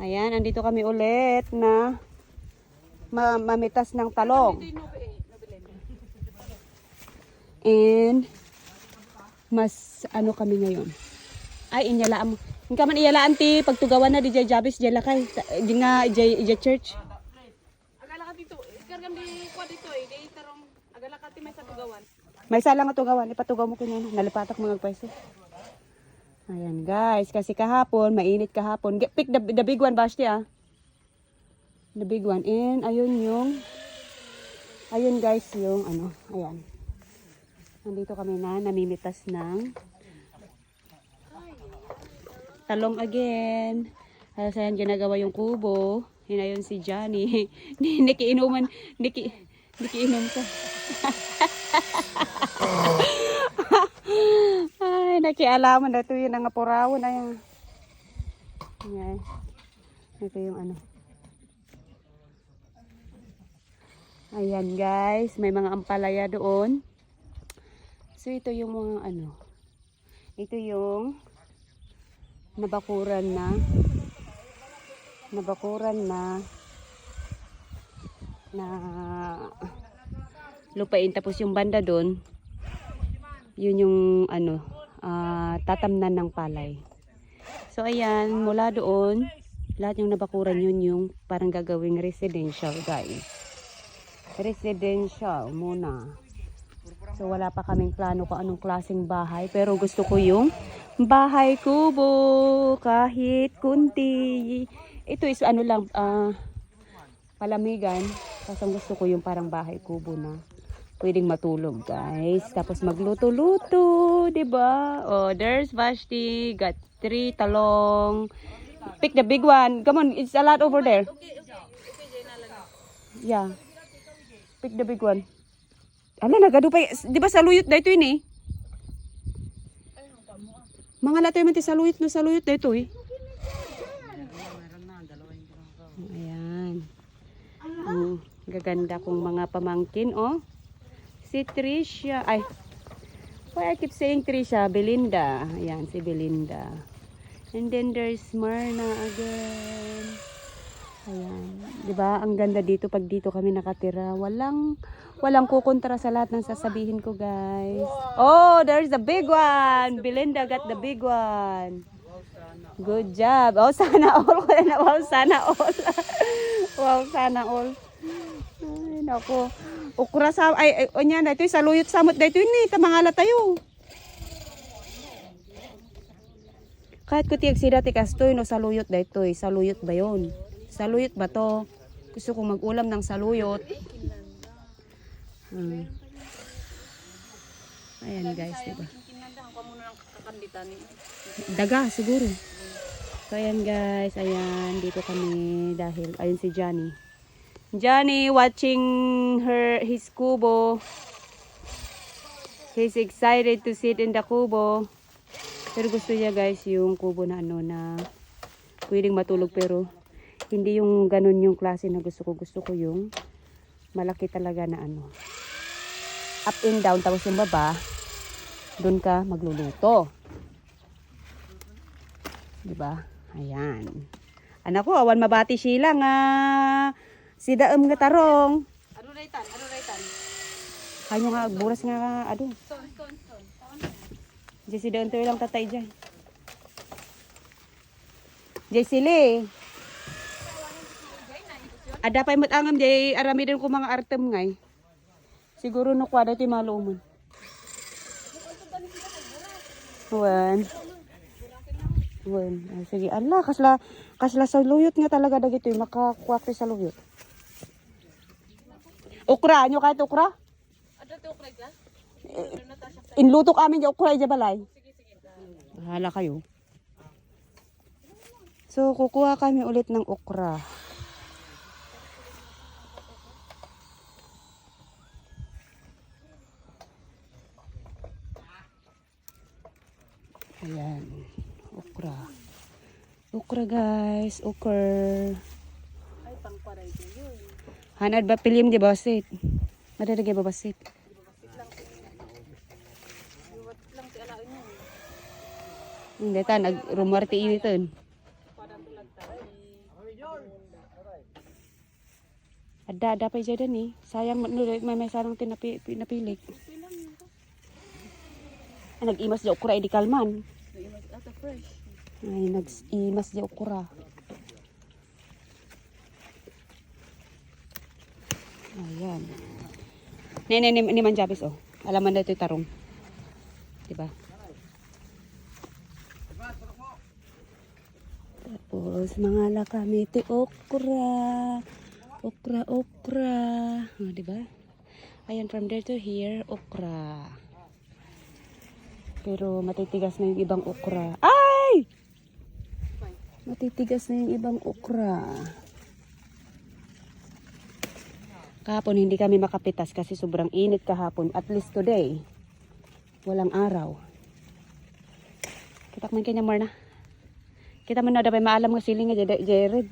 Ayan, andito kami ulit na ma mamitas ng talong. And mas ano kami ngayon. Ay, inyalaan mo. Hindi ka man iyalaan ti pagtugawan na di jay jabis jay lakay. Di nga jay jay church. Agala ka dito, ikargam di kwa dito eh, di tarong agala ka ti may sa tugawan. May isa lang tugawan. Ipatugaw mo kunya na. Nalipatak mga pwesto. Ayan guys. Kasi kahapon, mainit kahapon. Get, pick the, the big one, Bashti ah. The big one. And ayun yung, ayun guys yung ano, ayan. Nandito kami na, namimitas ng talong again. Tapos ayan, ginagawa yung kubo. Yun ayun si Johnny. Nikiinuman, niki, nikiinom ka. Ay, nakialaman na ito yun ang apurawon. Ayan. Ayan. Ito yung ano. Ayan guys, may mga ampalaya doon. So ito yung mga ano. Ito yung nabakuran na nabakuran na na lupain tapos yung banda doon yun yung ano ah, tatamnan ng palay. So ayan mula doon lahat yung nabakuran yun yung parang gagawing residential guys. Residential muna. So wala pa kaming plano kung anong klaseng bahay pero gusto ko yung bahay kubo kahit kunti. Ito is ano lang ah, palamigan. Ang gusto ko yung parang bahay kubo na pwedeng matulog guys. Tapos magluto-luto 'di ba? Oh there's Vashti. Got three talong. Pick the big one. Come on it's a lot over there. Yeah. Pick the big one. Ala nagado pa. Y- di ba saluyot dito yun eh? Mga latoy man saluyot no saluyot dito eh. Ayan. Ang gaganda kong mga pamangkin, oh. Si Trisha. Ay. Why I keep saying Trisha? Belinda. Ayan, si Belinda. And then there's Marna again. Ayan. ba Ang ganda dito pag dito kami nakatira. Walang walang kukontra sa lahat ng sasabihin ko, guys. Oh, there's the big one. Belinda got the big one. Good job. Oh, sana all. Wow, sana all. wow, sana all. Ay, nako. Ukra sa... Ay, ay, o niyan. Ito yung saluyot samot. Yun eh. Tamangala tayo. Kahit ko tiyag sida ti kastoy no saluyot eh. Saluyot ba yun? Saluyot ba to? Gusto kong mag-ulam ng saluyot. Hmm. Ayan guys, diba? Ni. Daga, siguro. So, ayan guys. Ayan, dito kami dahil, ayun si Johnny. Johnny watching her, his kubo. He's excited to sit in the kubo. Pero gusto niya guys yung kubo na ano na pwedeng matulog pero hindi yung ganun yung klase na gusto ko. Gusto ko yung malaki talaga na ano. Up and down tapos yung baba doon ka magluluto. 'Di ba? Ayan. Anak ko, awan mabati sila nga si daem nga tarong. Ano raytan? Ano raytan? Kanyo nga buras nga ado. Stone, stone, stone. Di si daem to lang tatay jay. Jay sili. Ada pa imot angam jay arami din ko mga artem ngay. Siguro no kwada ti malumon. Wan. Wan. Sige, ala kasla kasla sa luyot nga talaga dagito makakuha sa luyot. Ukra, nyo kahit ukra? Ano to kray ka? Inlutok amin yung ukra dyan balay. Bahala kayo. So, kukuha kami ulit ng okra. Ayan. Okra. Okra guys. Okra. Ay, pang paray ko yun. Hanad ba pilim di basit? Madadagay ba basit? Hindi ta, initon. Parang tulag tayo. Ada, ada pa dyan eh. Sayang, no, may may sarang tinapi, pinapilik. Ay, nag-imas di okra, edi kalman. Ata fresh. Ay, nag-imas di okra. Ayan. Nene, ni, ni Manjabis, oh. Alaman na ito yung tarong. Diba? Tapos, mga lakamiti, okra. Okra, okra. Oh, diba? Ayan, from there to here, okra. Pero matitigas na yung ibang okra. Ay! Matitigas na yung ibang okra. Kahapon hindi kami makapitas kasi sobrang init kahapon. At least today, walang araw. Kita man kanya Marna. Kita man na dapat maalam nga siling nga Jared.